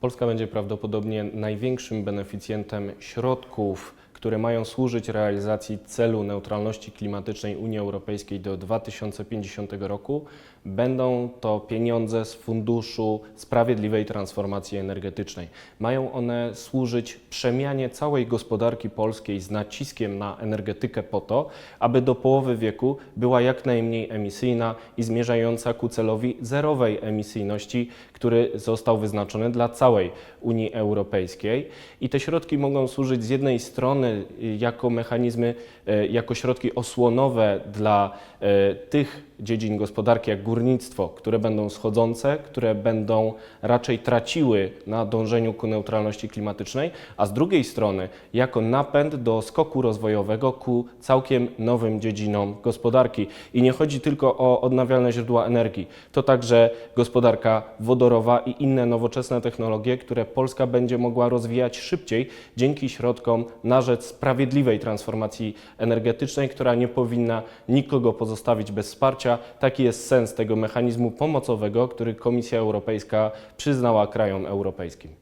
Polska będzie prawdopodobnie największym beneficjentem środków, które mają służyć realizacji celu neutralności klimatycznej Unii Europejskiej do 2050 roku. Będą to pieniądze z Funduszu Sprawiedliwej Transformacji Energetycznej. Mają one służyć przemianie całej gospodarki polskiej z naciskiem na energetykę po to, aby do połowy wieku była jak najmniej emisyjna i zmierzająca ku celowi zerowej emisyjności, który został wyznaczony dla całej Unii Europejskiej. I te środki mogą służyć z jednej strony y, jako mechanizmy, y, jako środki osłonowe dla y, tych dziedzin gospodarki jak górnictwo, które będą schodzące, które będą raczej traciły na dążeniu ku neutralności klimatycznej, a z drugiej strony jako napęd do skoku rozwojowego ku całkiem nowym dziedzinom gospodarki. I nie chodzi tylko o odnawialne źródła energii, to także gospodarka wodorowa i inne nowoczesne technologie, które Polska będzie mogła rozwijać szybciej dzięki środkom na rzecz sprawiedliwej transformacji energetycznej, która nie powinna nikogo pozostawić bez Taki jest sens tego mechanizmu pomocowego, który Komisja Europejska przyznała krajom europejskim.